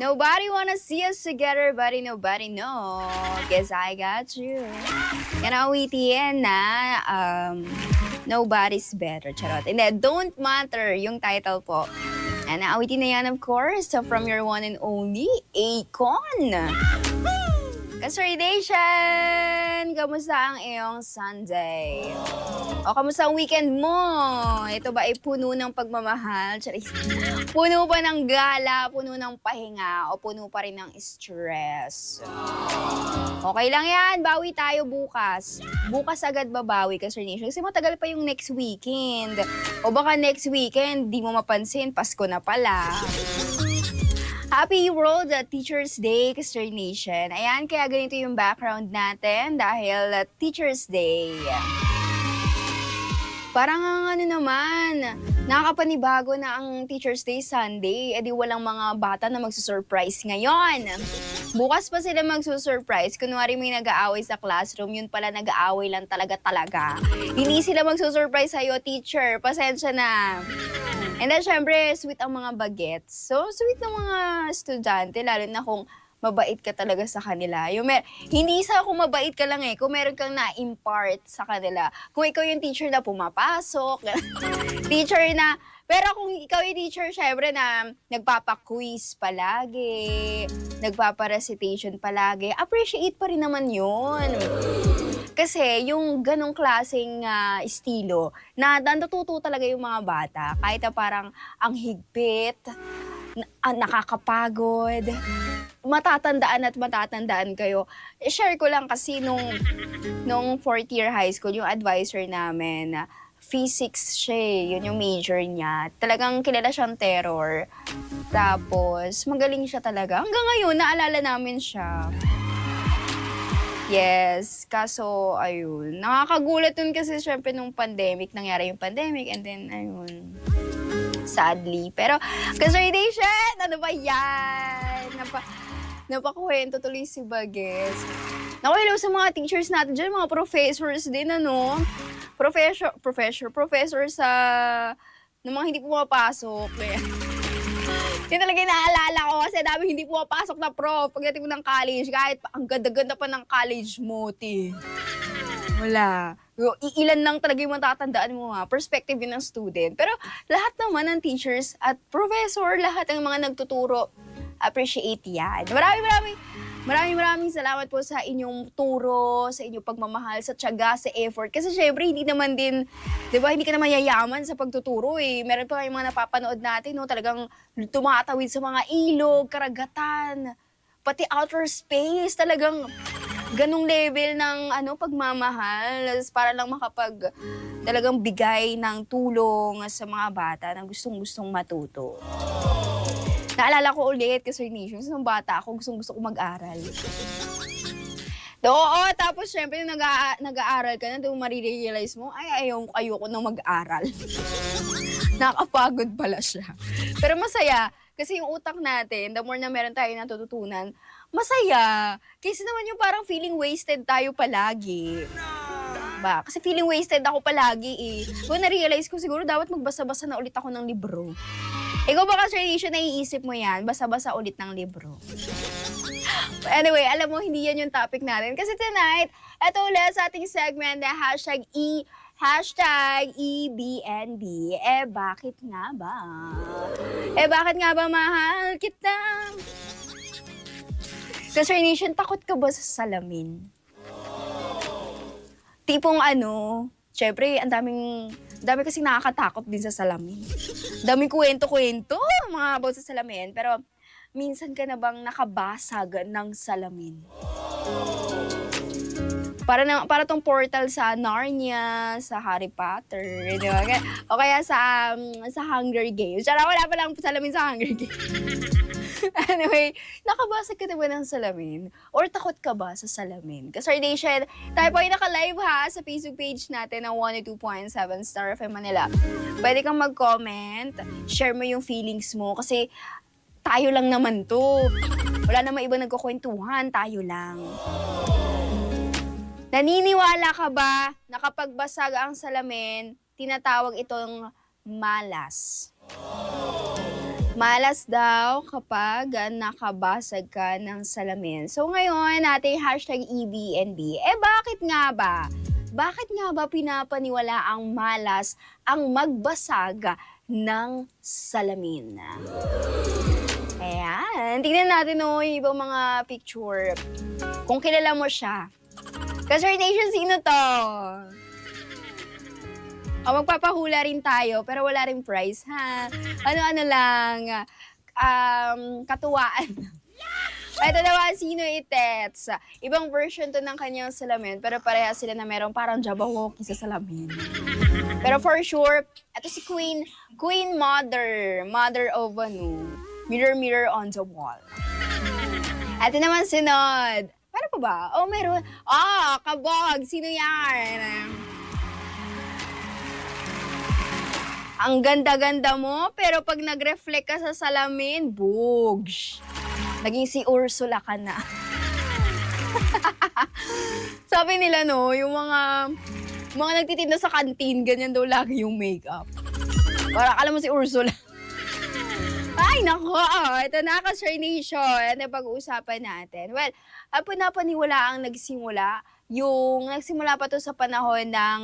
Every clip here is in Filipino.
Nobody wanna see us together, buddy. Nobody know. Guess I got you. Yan ang awitin na um, Nobody's Better. Charot. Hindi, Don't Matter yung title po. And ang awitin na yan, of course, from your one and only, Akon. Kasordation! Kamusta ang iyong Sunday? O kamusta ang weekend mo? Ito ba ay puno ng pagmamahal? Charis. Puno pa ng gala, puno ng pahinga, o puno pa rin ng stress? Okay lang yan, bawi tayo bukas. Bukas agad babawi ka, Sir Nation. Kasi matagal pa yung next weekend. O baka next weekend, di mo mapansin, Pasko na pala. Happy World Teachers Day, Sir Nation. Ayan, kaya ganito yung background natin dahil uh, Teachers Day. Parang ang ano naman, nakakapanibago na ang Teacher's Day Sunday, edi walang mga bata na magsusurprise ngayon. Bukas pa sila magsusurprise, kunwari may nag-aaway sa classroom, yun pala nag-aaway lang talaga talaga. Hindi sila magsusurprise sa'yo, teacher, pasensya na. And then, syempre, sweet ang mga bagets. So, sweet ng mga estudyante, lalo na kung mabait ka talaga sa kanila. Yung mer- hindi sa kung mabait ka lang eh, kung meron kang na-impart sa kanila. Kung ikaw yung teacher na pumapasok, teacher na, pero kung ikaw yung teacher, syempre na nagpapa-quiz palagi, nagpapa-recitation palagi, appreciate pa rin naman yun. Kasi yung ganong klaseng ah, estilo, na natututo talaga yung mga bata, kahit na parang ang higpit, na- ah, nakakapagod, matatandaan at matatandaan kayo. I-share ko lang kasi nung, nung fourth year high school, yung advisor namin, na physics siya eh, yun yung major niya. Talagang kilala siyang terror. Tapos, magaling siya talaga. Hanggang ngayon, naalala namin siya. Yes, kaso ayun. Nakakagulat nun kasi syempre nung pandemic, nangyari yung pandemic and then ayun. Sadly. Pero, consolidation! Ano ba yan? Napa, napakuwento tuloy si Bages. Naku, hello sa mga teachers natin dyan, mga professors din, ano? Professor, professor, professor sa ng mga hindi pumapasok. Kaya, yun talaga yung naalala ko kasi dami hindi pumapasok na prof pagdating mo ng college. Kahit ang ganda-ganda pa ng college mo, ti. Wala. Iilan lang talaga yung matatandaan mo ha. Perspective yun ng student. Pero lahat naman ng teachers at professor, lahat ng mga nagtuturo, appreciate yan. Maraming maraming Maraming maraming salamat po sa inyong turo, sa inyong pagmamahal, sa tiyaga, sa effort. Kasi syempre, hindi naman din, di ba, hindi ka naman yayaman sa pagtuturo eh. Meron pa kayong mga napapanood natin, no, talagang tumatawid sa mga ilog, karagatan, pati outer space, talagang ganong level ng ano pagmamahal para lang makapag talagang bigay ng tulong sa mga bata na gustong-gustong matuto. Naalala ko ulit kasi Nation, nung bata ako, gustong gusto ko mag-aral. Oo, tapos syempre nag nag-aaral ka na, doon marirealize mo, ay ayaw, ayoko nang mag-aral. Nakapagod pala siya. Pero masaya, kasi yung utak natin, the more na meron tayo natututunan, masaya. Kasi naman yung parang feeling wasted tayo palagi. Ba? Kasi feeling wasted ako palagi eh. Kung na-realize ko siguro dapat magbasa-basa na ulit ako ng libro. Ikaw ba kasi Nisha, naiisip mo yan? Basa-basa ulit ng libro. Anyway, alam mo, hindi yan yung topic natin. Kasi tonight, ito ulit sa ating segment na hashtag E, hashtag EBNB. Eh, bakit nga ba? Eh, bakit nga ba mahal kita? Kasi Nation, takot ka ba sa salamin? Tipong ano, syempre, ang daming, dami kasing nakakatakot din sa salamin. Daming kwento-kwento, mga about sa salamin. Pero, minsan ka na bang nakabasag ng salamin? Para na, para tong portal sa Narnia, sa Harry Potter, di ba? O kaya sa um, sa Hunger Games. Tsara, wala pa lang salamin sa Hunger Games. anyway, nakabasag ka na ba ng salamin? Or takot ka ba sa salamin? Kasi Nation, tayo po ay naka-live ha sa Facebook page natin ng 102.7 Star FM Manila. Pwede kang mag-comment, share mo yung feelings mo kasi tayo lang naman to. Wala namang ibang nagkukwentuhan, tayo lang. Naniniwala ka ba na kapag basag ang salamin, tinatawag itong malas? Malas daw kapag nakabasag ka ng salamin. So ngayon, ating hashtag EBNB. Eh bakit nga ba? Bakit nga ba pinapaniwala ang malas ang magbasag ng salamin? Ayan. Tingnan natin no, yung ibang mga picture. Kung kilala mo siya. Nation, sino to? O, magpapahula rin tayo, pero wala rin prize, ha? Ano-ano lang, um, katuwaan. Ito naman, sino itets? Ibang version to ng kanyang salamin, pero pareha sila na merong parang Jabberwocky sa salamin. Pero for sure, ito si Queen, Queen Mother, Mother of ano, Mirror Mirror on the Wall. Ito naman sunod. Paano pa ba? Oh, meron. Ah, kabog. Sino yan? Ang ganda-ganda mo, pero pag nag-reflect ka sa salamin, bugs. Naging si Ursula ka na. Sabi nila, no, yung mga mga nagtitinda sa kantin, ganyan daw lagi yung makeup. Parang alam mo si Ursula. Ay, nako. Oh, ito na ka, Sir Nation. Ano pag-uusapan natin? Well, ang pinapaniwala ang nagsimula, yung nagsimula pa to sa panahon ng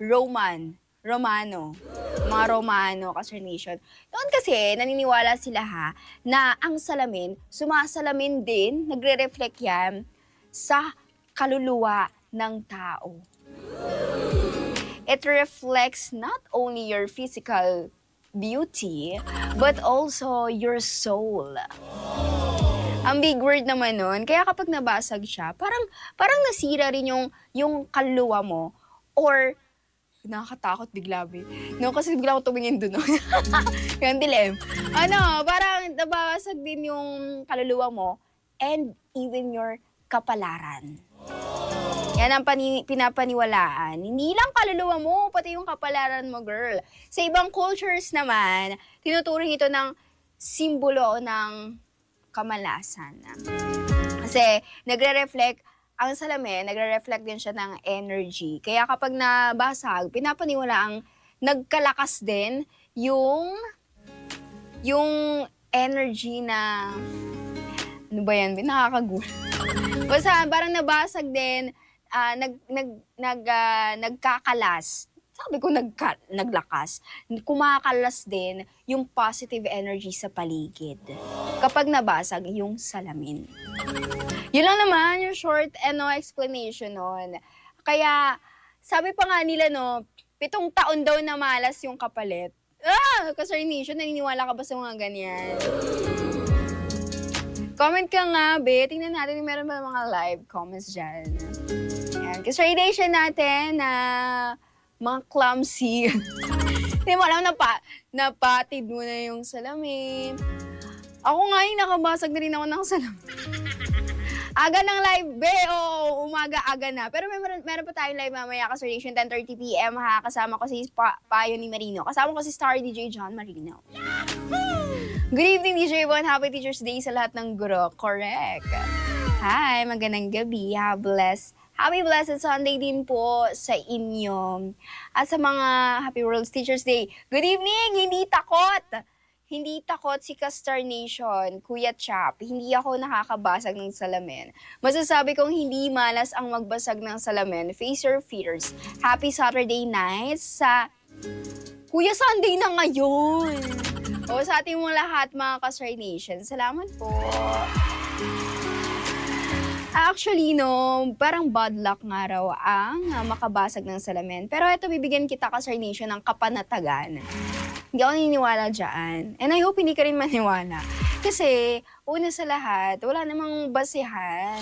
Roman, Romano, mga Romano, Nation. Noon kasi, naniniwala sila ha, na ang salamin, sumasalamin din, nagre-reflect yan sa kaluluwa ng tao. It reflects not only your physical beauty, but also your soul. Ang big word naman nun, kaya kapag nabasag siya, parang, parang nasira rin yung, yung kaluluwa mo, or nakakatakot bigla, be. No, kasi bigla ako tumingin dun. No? yung dilim. Ano, parang nabasag din yung kaluluwa mo, and even your kapalaran. Yan ang pani- pinapaniwalaan. Hindi lang kaluluwa mo, pati yung kapalaran mo, girl. Sa ibang cultures naman, tinuturing ito ng simbolo ng kamalasan. Kasi nagre-reflect, ang salamin, nagre-reflect din siya ng energy. Kaya kapag nabasag, pinapaniwala ang nagkalakas din yung yung energy na ano ba yan? Nakakagulat. Basta parang nabasag din, ah, nag, nag, nag, ah, nagkakalas. Sabi ko nagka, naglakas. Kumakalas din yung positive energy sa paligid. Kapag nabasag yung salamin. Yun lang naman yung short and no explanation nun. Kaya, sabi pa nga nila no, pitong taon daw na malas yung kapalit. Ah! Kasar naniniwala ka ba sa mga ganyan? Comment ka nga, be. Tingnan natin kung meron ba mga live comments dyan. Ayan. Radiation natin na mga clumsy. Hindi mo alam, napa, napatid mo na yung salamin. Ako nga yung nakabasag na rin ako ng salamin. Aga ng live, be. Oo, umaga, aga na. Pero may, meron, meron pa tayong live mamaya kasi Radiation 10.30pm ha. Kasama ko si pa, Payo ni Marino. Kasama ko si Star DJ John Marino. Good evening, DJ Bon. Happy Teacher's Day sa lahat ng guro. Correct. Hi, magandang gabi. Ha, bless. Happy Blessed Sunday din po sa inyo. At sa mga Happy World Teacher's Day, good evening! Hindi takot! Hindi takot si Castar Nation, Kuya Chap, hindi ako nakakabasag ng salamin. Masasabi kong hindi malas ang magbasag ng salamin. Face your fears. Happy Saturday night sa Kuya Sunday na ngayon. O sa ating mga lahat, mga Castar Nation, salamat po. Actually, no, parang bad luck nga raw ang ah, makabasag ng salamin. Pero ito, bibigyan kita, Casar Nation, ng kapanatagan. Hindi ako naniniwala dyan. And I hope hindi ka rin maniwala. Kasi, una sa lahat, wala namang basihan.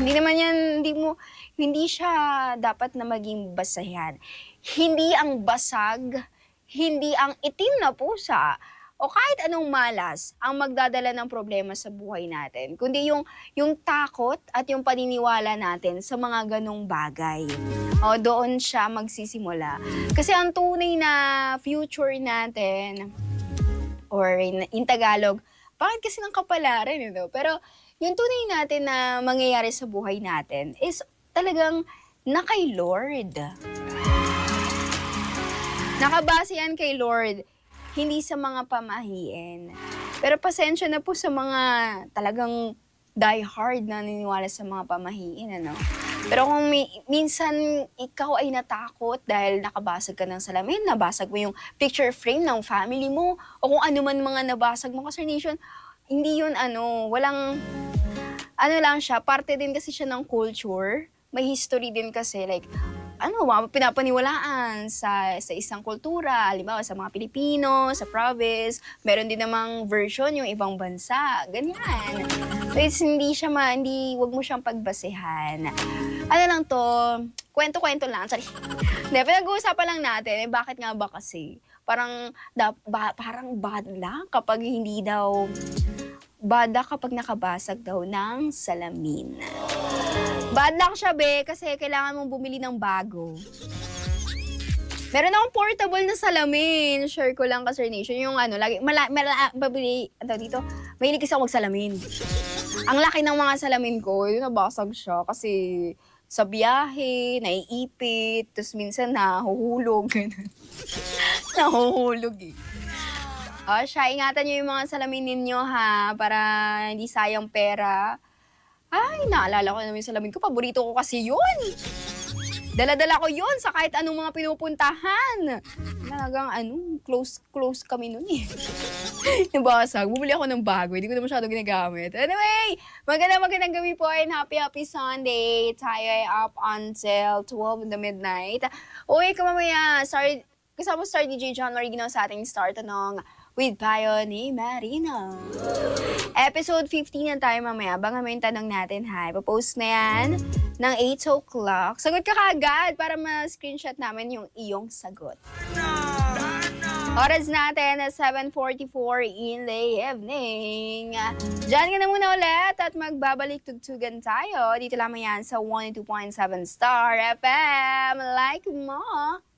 Hindi naman yan, hindi mo, hindi siya dapat na maging basahan. Hindi ang basag, hindi ang itim na pusa, o kahit anong malas ang magdadala ng problema sa buhay natin, kundi yung, yung takot at yung paniniwala natin sa mga ganong bagay. O, doon siya magsisimula. Kasi ang tunay na future natin, or in, in Tagalog, bakit kasi ng kapalaran, you know? Pero yung tunay natin na mangyayari sa buhay natin is talagang na kay Lord. Nakabase yan kay Lord, hindi sa mga pamahiin. Pero pasensya na po sa mga talagang die hard na naniniwala sa mga pamahiin, ano? Pero kung mi- minsan ikaw ay natakot dahil nakabasag ka ng salamin, nabasag mo yung picture frame ng family mo, o kung ano man mga nabasag mo, kasi nation, hindi yun ano, walang, ano lang siya, parte din kasi siya ng culture. May history din kasi, like, ano, pinapaniwalaan sa, sa isang kultura, halimbawa sa mga Pilipino, sa province, meron din namang version yung ibang bansa, ganyan. So it's hindi siya ma, hindi, wag mo siyang pagbasehan. Ano lang to, kwento-kwento lang, sorry. Hindi, pinag-uusapan lang natin, eh, bakit nga ba kasi? Parang, da, ba, parang bad lang kapag hindi daw, bada kapag nakabasag daw ng salamin. Bad luck siya, be, kasi kailangan mong bumili ng bago. Meron akong portable na salamin. Share ko lang ka, Sir Nation. Yung ano, lagi, mala, mala, babili, ano dito, mahilig kasi ako magsalamin. Ang laki ng mga salamin ko, yun, nabasag siya. Kasi sa biyahe, naiipit, tapos minsan nahuhulog. nahuhulog eh. O siya, ingatan niyo yung mga salamin ninyo ha, para hindi sayang pera. Ay, naalala ko naman yung salamin ko. Paborito ko kasi yun. Dala-dala ko yun sa kahit anong mga pinupuntahan. Talagang ano, close close kami nun eh. Nabasag. Bumili ako ng bago. Hindi ko na masyado ginagamit. Anyway, magandang magandang gabi po and happy happy Sunday. Tayo ay up until 12 in the midnight. Uy, kamamaya, sorry, kasama Star DJ John Marigino sa ating Star Tanong with Payo ni Marino. Episode 15 na tayo mamaya. Abangan mo yung tanong natin, ha? Ipapost na yan ng 8 o'clock. Sagot ka kagad para ma-screenshot namin yung iyong sagot. Oras natin na 7.44 in the evening. Diyan ka na muna ulit at magbabalik tugtugan tayo. Dito lamang yan sa 102.7 Star FM. Like mo,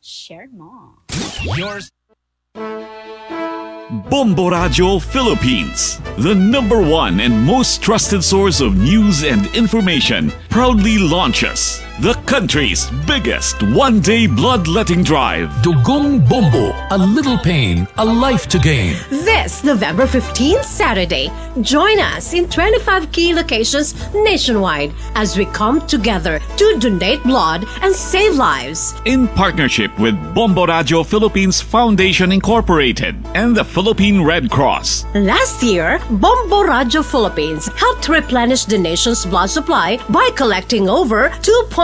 share mo. Yours. Bombo Radio Philippines, the number one and most trusted source of news and information, proudly launches the country's biggest one day bloodletting drive. Dugong Bombo, a little pain, a life to gain. This November 15th, Saturday, join us in 25 key locations nationwide as we come together to donate blood and save lives. In partnership with Bombo Radio Philippines Foundation Incorporated and the Philippine Red Cross. Last year, Bombo Radio Philippines helped replenish the nation's blood supply by collecting over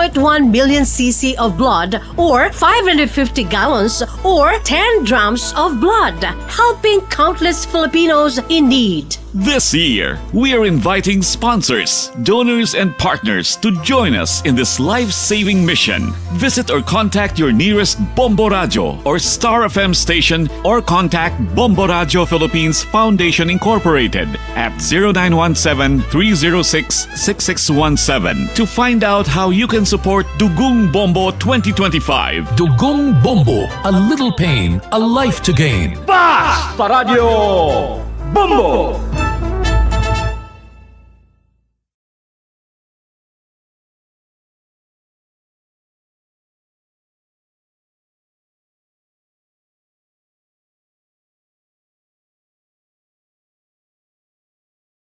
2.1 million cc of blood or 550 gallons or 10 drums of blood, helping countless Filipinos in need. This year, we are inviting sponsors, donors, and partners to join us in this life saving mission. Visit or contact your nearest Bombo Radio or Star FM station or contact Bombo Radio Philippines Foundation Incorporated at 0917 306 6617 to find out how you can support Dugung Bombo 2025. Dugong Bombo, a little pain, a life to gain. Paradyo Bombo!